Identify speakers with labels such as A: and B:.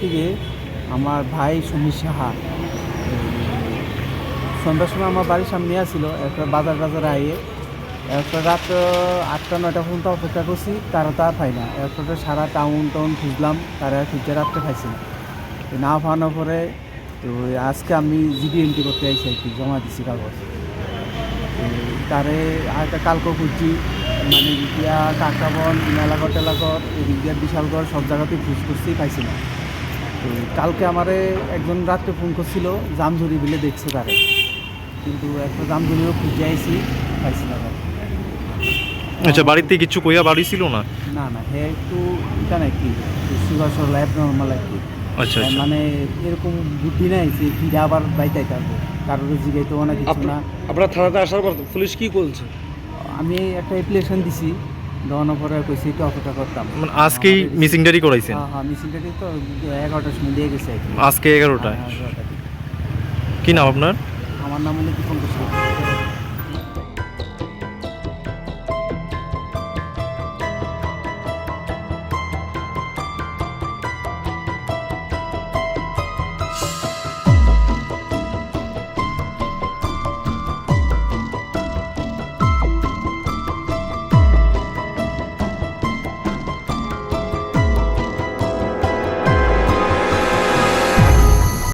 A: দিকে আমার ভাই সুমিত সাহা সন্ধ্যার সময় আমার বাড়ির সামনে আসছিল একটা বাজার বাজার আইয়ে। একটা রাত আটটা, নয়টা পর্যন্ত অপেক্ষা করছি তারা তা পাই না। এরপরে সারা টাউন টাউন খুঁজলাম, তারা খুঁজে রাখতে পাইছি না। পাওয়ানোর পরে, তো আজকে আমি জিডি এন্ট্রি করতে আইসি আর কি, জমা দিছি কাগজ। তারে আরেকটা কালকে খুঁজছি মানে ইন্ডিয়া কাকাবন মেলাগড় টেলাগড় এদিকে বিশালগড় সব জায়গাতেই খোঁজ করছি, পাইছি না। কালকে আমারে একজন রাত্রে ফোন করছিল জামঝুরি বিলে দেখছে তারে। কিন্তু একটা জামঝুরিও খুঁজে আইছি পাইছি না
B: আচ্ছা বাড়িতে কিছু কইয়া বাড়ি ছিল না?
A: না না হে একটু এটা নাকি সুগার সর লাইফ নর্মাল আর কি।
B: আচ্ছা আচ্ছা।
A: মানে এরকম বুদ্ধি নাই যে ফিরে আবার বাইতে থাকব কারোর জিগাইতে না কিছু না।
C: আপনার থানাতে আসার পর পুলিশ কি বলছে?
A: আমি একটা অ্যাপ্লিকেশন দিছি। দেওয়ানোর পরে কইছি একটু অপেক্ষা করতাম
B: মানে আজকেই মিসিং ডায়েরি করাইছেন?
A: হ্যাঁ হ্যাঁ মিছিলটাকে তো এগারোটার সময় দিয়ে গেছে
B: আজকে এগারোটায়?
A: হ্যাঁ।
B: কি নাম আপনার?
A: আমার নাম হলো কি করছিল